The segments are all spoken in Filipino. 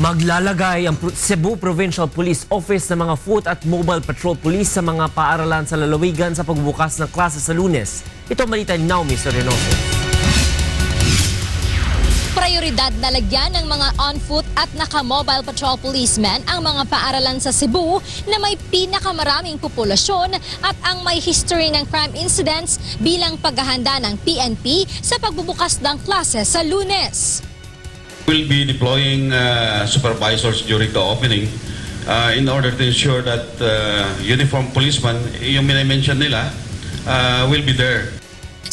Maglalagay ang Cebu Provincial Police Office ng mga foot at mobile patrol police sa mga paaralan sa lalawigan sa pagbubukas ng klase sa lunes. Ito ang balita ni Naomi Sorenoso. Prioridad na lagyan ng mga on-foot at naka-mobile patrol policemen ang mga paaralan sa Cebu na may pinakamaraming populasyon at ang may history ng crime incidents bilang paghahanda ng PNP sa pagbubukas ng klase sa lunes. We'll be deploying uh, supervisors during the opening uh, in order to ensure that uh, uniformed policemen, yung minimension nila, uh, will be there.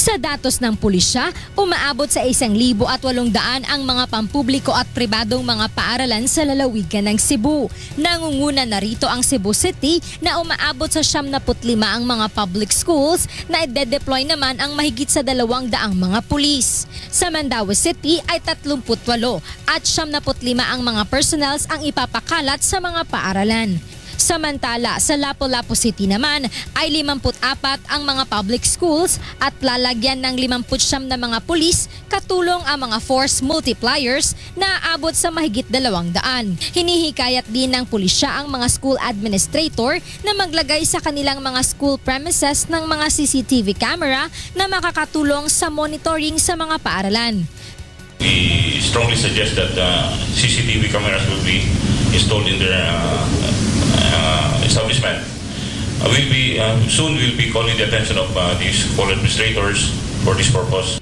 Sa datos ng pulisya, umaabot sa isang libo at walong daan ang mga pampubliko at pribadong mga paaralan sa lalawigan ng Cebu. Nangunguna na rito ang Cebu City na umaabot sa 75 ang mga public schools na ide-deploy naman ang mahigit sa dalawang daang mga pulis. Sa Mandaue City ay 38 at 75 ang mga personnels ang ipapakalat sa mga paaralan. Samantala, sa Lapu-Lapu City naman ay 54 ang mga public schools at lalagyan ng 59 na mga pulis katulong ang mga force multipliers na aabot sa mahigit 200. Hinihikayat din ng pulisya ang mga school administrator na maglagay sa kanilang mga school premises ng mga CCTV camera na makakatulong sa monitoring sa mga paaralan. We strongly suggest that uh, CCTV cameras will be installed in their uh, establishment. Uh, we'll be uh, soon. We'll be calling the attention of uh, these school administrators for this purpose.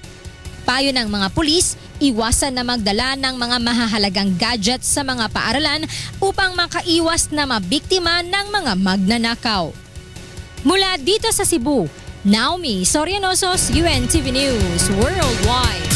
Payo ng mga pulis, iwasan na magdala ng mga mahahalagang gadgets sa mga paaralan upang makaiwas na mabiktima ng mga magnanakaw. Mula dito sa Cebu, Naomi Sorianosos, UNTV News Worldwide.